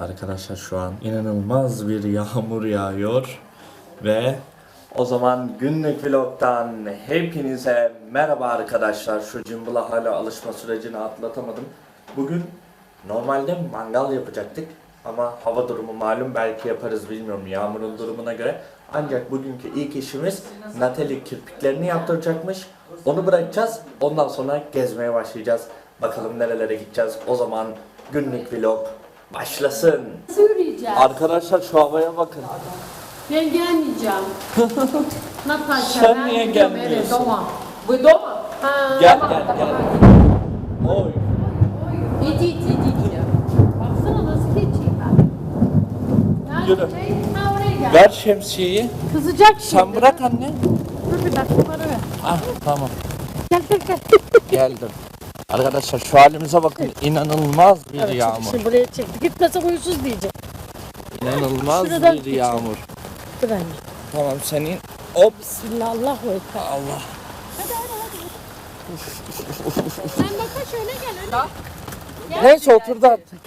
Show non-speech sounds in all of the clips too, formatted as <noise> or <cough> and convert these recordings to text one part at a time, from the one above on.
Arkadaşlar şu an inanılmaz bir yağmur yağıyor ve o zaman günlük vlogtan hepinize merhaba arkadaşlar. Şu cımbıla hala alışma sürecini atlatamadım. Bugün normalde mangal yapacaktık ama hava durumu malum belki yaparız bilmiyorum yağmurun durumuna göre. Ancak bugünkü ilk işimiz Natalie kirpiklerini yaptıracakmış. Onu bırakacağız. Ondan sonra gezmeye başlayacağız. Bakalım nerelere gideceğiz. O zaman günlük vlog başlasın. Arkadaşlar şu havaya bakın. Ben gelmeyeceğim. <laughs> Natasha Sen ben niye gidiyorum gelmiyorsun? eve, Doğa. Bu Doğa. Ha, Gel gel gel. Oy. İdi iti iti ya. Baksana nasıl geçeyim ben. Yürü. Şey, ha oraya gel. Ver şemsiyeyi. Kızacak şimdi. Sen bırak anne. Dur bir dakika bana ver. Ah tamam. Gel gel gel. Geldim. Arkadaşlar şu halimize bakın. İnanılmaz bir Evet, yağmur. Şimdi buraya çekti. Gitmese huysuz diyecek. İnanılmaz Şuradan bir geçelim. yağmur. Dur anne. Tamam senin. Hop. Bismillah Allahu Ekber. Allah. <laughs> Sen baka şöyle gel öyle. Neyse oturdu artık.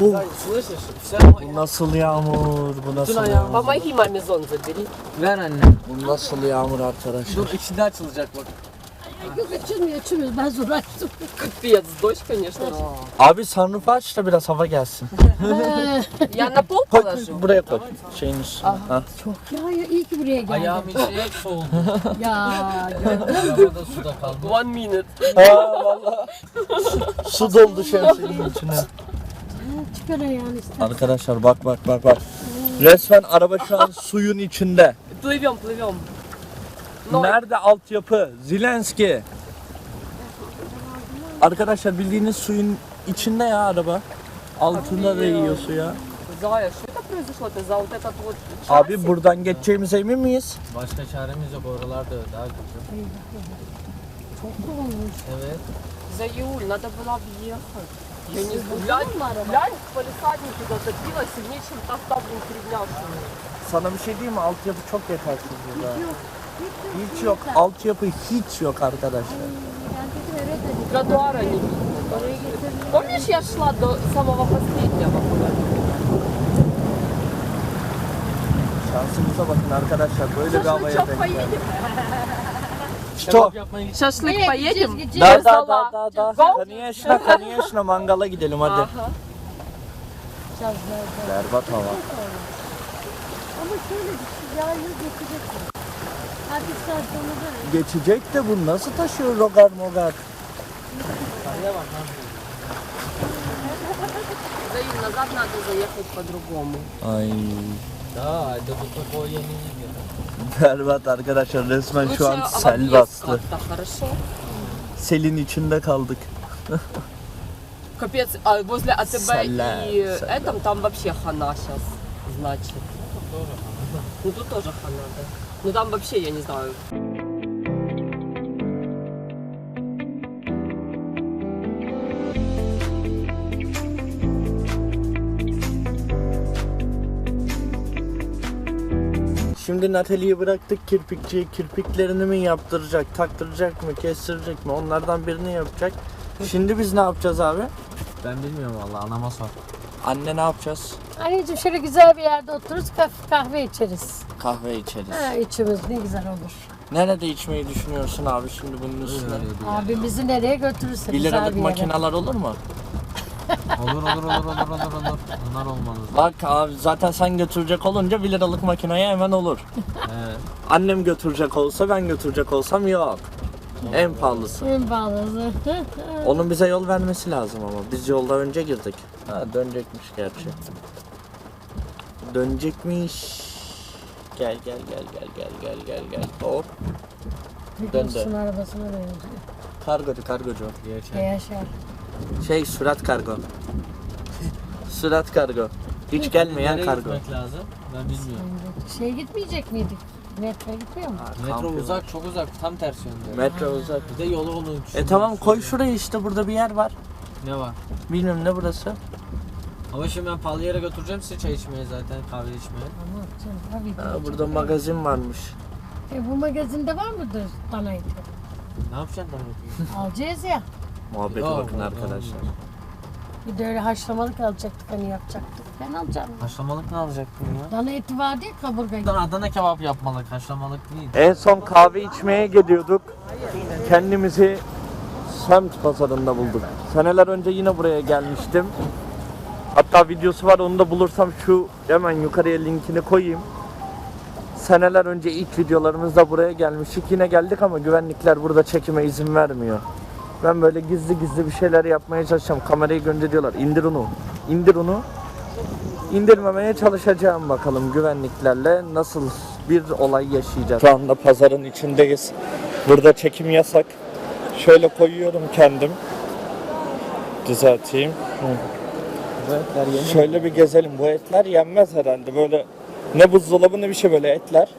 Bu, Слышишь? Все bu nasıl yağmur? Bu nasıl yağmur? Помоги маме зон забери. Ver anne. Bu nasıl yağmur arkadaşlar? Dur içinde açılacak bak. Yok açılmıyor açılmıyor. Ben zor açtım. Капец, дождь, конечно. Abi sunroof aç da biraz hava gelsin. Я на pol Koy, положу. buraya koy. Şeyin üstüne. Ha. Çok ya, ya iyi ki buraya geldim. Ayağım içine hep soğudu. <laughs> Ya Arabada suda kaldı. One minute. Ha valla. Su doldu şemsiyenin içine. çıkar ayağını ister. Arkadaşlar bak bak bak bak. Resmen araba şu an suyun içinde. Плывем, плывем. Но Nerede altyapı? Zilenski. Arkadaşlar bildiğiniz suyun içinde ya araba. Altında değiyor suya. Зая, что это произошло? Это за вот этот вот Abi buradan geçeceğimize emin miyiz? Başka çaremiz yok oralarda daha kötü. Çok olmuş. Evet. За июль, надо было въехать. Я не знаю. Глянь, глянь, полисадники зацепило сильнее, чем та блин, три дня шумит. Sana bir şey diyeyim mi? Altyapı çok yetersiz burada. Hiç yok. Altyapı hiç yok arkadaşlar. Ben dedim eve dedim. Тротуара не видно. Oraya getirdim. Помнишь, я шла до самого последнего? Şansımıza bakın arkadaşlar. Böyle bir havaya Шашлычок denk geldik. поедем? Stop. yapmaya git. Şaşlık Nereye поедем? gideceğiz, gideceğiz? Da da da Zala. da da. Go. Kaniyesine kaniyesine mangala gidelim hadi. Ага. Biraz daha- Berbat hava. Ama şöyle bir şey yağıyor geçecek. Geçecek de bu nasıl taşıyor rogar mogar? Заим, назад надо заехать по-другому. Ay Да, это тут такое я не видел. berbat arkadaşlar resmen şu an Лучше sel объезд bastı. как-то, хорошо? Selin içinde kaldık. Капец, а возле АТБ Соля, и соля. этом там вообще хана сейчас, значит. Ну тут тоже хана, да. Ну там вообще, я не знаю. Şimdi Natalie'yi bıraktık kirpikçiye. Kirpiklerini mi yaptıracak, taktıracak mı, kestirecek mi? Onlardan birini yapacak. Şimdi biz ne yapacağız abi? Ben bilmiyorum valla anama sor. Anne ne yapacağız? Anneciğim şöyle güzel bir yerde otururuz kahve, kahve içeriz. Kahve içeriz. Ha, içimiz ne güzel olur. Nerede içmeyi düşünüyorsun abi şimdi bunun üstüne? Abimizi nereye götürürse 1 güzel liralık bir yere. makineler olur mu? Olur olur olur olur olur olur. Onlar olmalı. Bak abi zaten sen götürecek olunca 1 liralık makineye hemen olur. Evet. Annem götürecek olsa ben götürecek olsam yok. En pahalısı. En pahalısı. <laughs> Onun bize yol vermesi lazım ama. Biz yolda önce girdik. Ha dönecekmiş gerçi. Dönecekmiş. Gel gel gel gel gel gel gel gel. Hop. Döndü. Dostun arabasına benziyor. Kargocu kargocu. Geçer. Yaşar. Şey sürat kargo. sürat kargo. Hiç gelmeyen Nereye kargo. gitmek lazım? Ben bilmiyorum. Şey gitmeyecek miydik? Metro gitmiyor mu? Metro Kamp uzak çok uzak tam tersi yönde. Metro uzak. Bir de yolu onu E tamam koy şuraya işte burada bir yer var. Ne var? Bilmiyorum ne burası. Ama şimdi ben pahalı yere götüreceğim sizi çay içmeye zaten kahve içmeye. Ama canım tabii ki. Ha, burada magazin varmış. E, bu magazinde var mıdır dana eti? Ne yapacaksın lan? Alacağız ya. Muhabbete bakın arkadaşlar. Bir de öyle haşlamalık alacaktık hani yapacaktık. Ben alacağım. Haşlamalık ne alacaktın ya? Dana eti vardı ya kaburga. Adana, Adana kebap yapmalık, haşlamalık değil. En son kahve içmeye geliyorduk. Kendimizi semt pazarında bulduk. Seneler önce yine buraya gelmiştim. Hatta videosu var onu da bulursam şu hemen yukarıya linkini koyayım. Seneler önce ilk videolarımızda buraya gelmiştik. Yine geldik ama güvenlikler burada çekime izin vermiyor. Ben böyle gizli gizli bir şeyler yapmaya çalışacağım. Kamerayı görünce diyorlar indir onu. İndir onu. İndirmemeye çalışacağım bakalım güvenliklerle nasıl bir olay yaşayacağız. Şu anda pazarın içindeyiz. Burada çekim yasak. Şöyle koyuyorum kendim. Düzelteyim. Hı. Şöyle bir gezelim. Bu etler yenmez herhalde. Böyle ne buzdolabı ne bir şey böyle etler.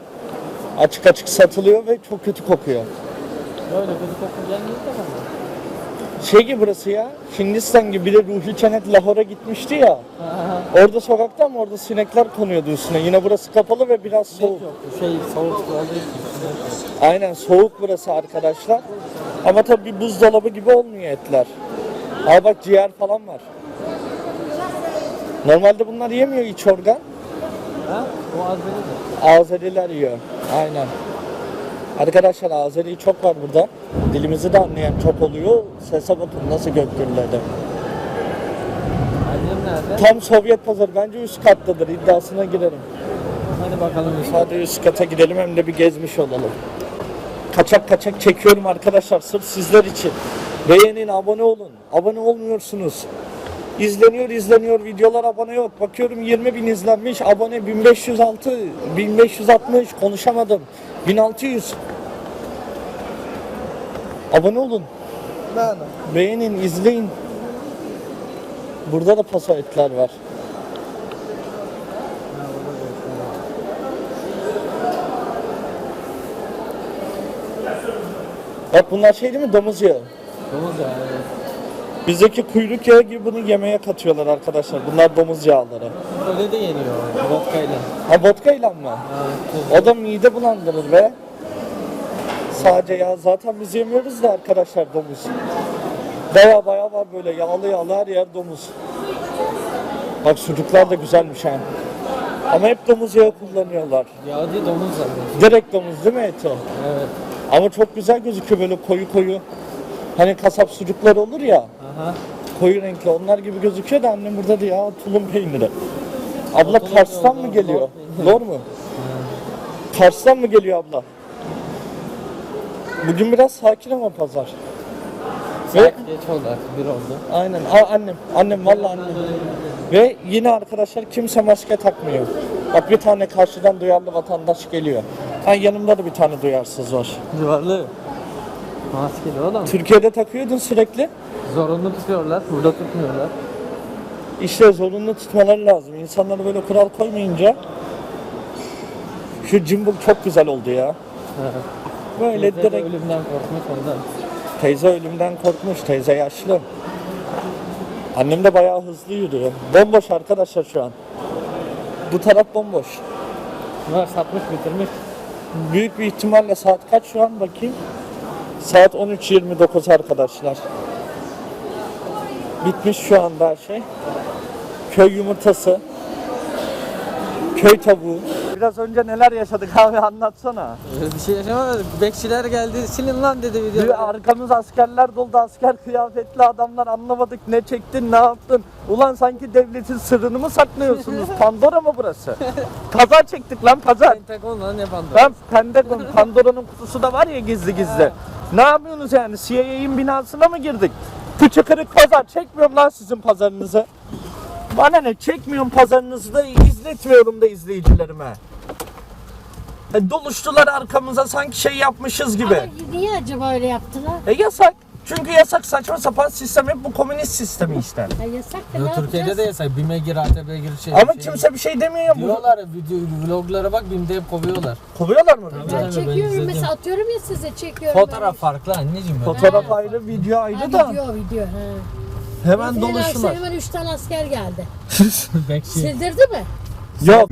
Açık açık satılıyor ve çok kötü kokuyor. Böyle kötü koku gelmiyor. Şey gibi burası ya. Hindistan gibi bir de Ruhi Çenet Lahore gitmişti ya. Orada sokakta ama orada sinekler konuyordu üstüne. Yine burası kapalı ve biraz soğuk. Yok, şey soğuk. Aynen soğuk burası arkadaşlar. Ama tabii bir buzdolabı gibi olmuyor etler. Aa bak ciğer falan var. Normalde bunlar yemiyor iç organ. Ha? O Azeri de. Azeriler yiyor. Aynen. Arkadaşlar Azeri çok var burada. Dilimizi de anlayan çok oluyor. Sese bakın nasıl gök gürledi. Tam Sovyet pazarı bence üst kattadır iddiasına girerim. Hadi bakalım üstüne. Hadi üst kata gidelim hem de bir gezmiş olalım. Kaçak kaçak çekiyorum arkadaşlar sırf sizler için. Beğenin, abone olun. Abone olmuyorsunuz. İzleniyor izleniyor videolar abone yok. Bakıyorum 20 bin izlenmiş. Abone 1506, 1560 konuşamadım. 1600. Abone olun. Beğenin, izleyin. Burada da paso etler var. Bak bunlar şey değil mi? Domuz yağı. Domuz ya. Evet. Bizdeki kuyruk yağı gibi bunu yemeğe katıyorlar arkadaşlar. Bunlar domuz yağları. Öyle de yeniyor. Vodka ile. Ha vodka ile mi? Ha, tuz. O da mide bulandırır be. Sadece yağ zaten biz yemiyoruz da arkadaşlar domuz. Baya baya var böyle yağlı yağlı her yer domuz. Bak sucuklar da güzelmiş ha. Ama hep domuz yağı kullanıyorlar. Yağ değil domuz zaten. Direkt domuz değil mi eti? Evet. Ama çok güzel gözüküyor böyle koyu koyu. Hani kasap sucuklar olur ya. Aha. koyu renkli onlar gibi gözüküyor da annem burada diyor ya tulum peyniri. Abla Tulum Kars'tan mı lor geliyor? peyniri. Lor mu? Kars'tan mı geliyor abla? Bugün biraz sakin ama pazar. Ve Saat geç oldu artık. Bir oldu. aynen Aa, annem annem vallahi annem. Ve yine arkadaşlar kimse maske takmıyor. Bak bir tane karşıdan duyarlı vatandaş geliyor. Ha yanımda da bir tane duyarsız var. Duvarlı. Maskeli oğlum. Türkiye'de takıyordun sürekli. Zorunlu tutuyorlar. Burada tutmuyorlar. İşte zorunlu tutmaları lazım. İnsanlara böyle kural koymayınca şu cimbuk çok güzel oldu ya. <laughs> Böyle Teyze direkt ölümden korkmuş ondan. teyze ölümden korkmuş. Teyze yaşlı. Annem de bayağı hızlı yürüyor. Bomboş arkadaşlar şu an. Bu taraf bomboş. Bunlar satmış bitirmiş. Büyük bir ihtimalle saat kaç şu an bakayım. Saat 13.29 arkadaşlar. Bitmiş şu anda her şey. Köy yumurtası. Köy tavuğu. Biraz önce neler yaşadık abi anlatsana. Öyle bir şey yaşamadık. Bekçiler geldi. Silin lan dedi Bir video. arkamız askerler doldu. Asker kıyafetli adamlar anlamadık ne çektin ne yaptın. Ulan sanki devletin sırrını mı saklıyorsunuz? <laughs> Pandora mı burası? Pazar çektik lan pazar. Pentagon lan ne pandora. Ben Pentagon, Pandora'nın kutusu da var ya gizli gizli. Ne yapıyorsunuz yani? CIA'in binasına mı girdik? Kıçı kırık pazar. Çekmiyorum lan sizin pazarınızı. Bana ne? Çekmiyorum pazarınızı da izletmiyorum da izleyicilerime. E, doluştular arkamıza sanki şey yapmışız gibi. Ama niye acaba öyle yaptılar? E yasak. Çünkü yasak saçma sapan sistem hep bu komünist sistemi işte. Ya yasak da ne Türkiye'de yapacağız? de yasak. BİM'e gir, ATP'ye gir şey. Ama şey- kimse bir şey demiyor ya. Bu... Diyorlar video vloglara bak BİM'de hep kovuyorlar. Kovuyorlar mı? Tabii. bizi? Ben Ben çekiyorum mesela atıyorum ya size çekiyorum. Fotoğraf farklı anneciğim. böyle. Fotoğraf ayrı, video Ha, ayrı da video video. Ha. hemen Mesela. Hemen 3 tane asker geldi. <laughs> Bekçi. Sildirdi mi? Yok.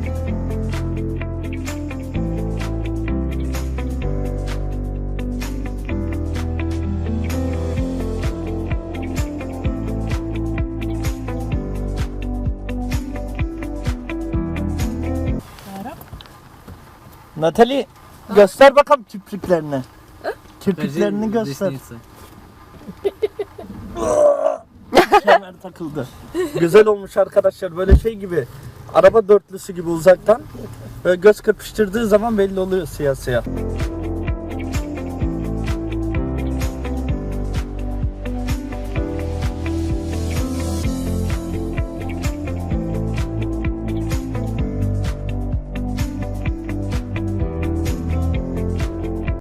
Natali göster bakalım kirpiklerini. Kirpiklerini göster. <laughs> Kemer takıldı. Güzel olmuş arkadaşlar. Böyle şey gibi. Araba dörtlüsü gibi uzaktan. Böyle göz kırpıştırdığı zaman belli oluyor siyah siyah.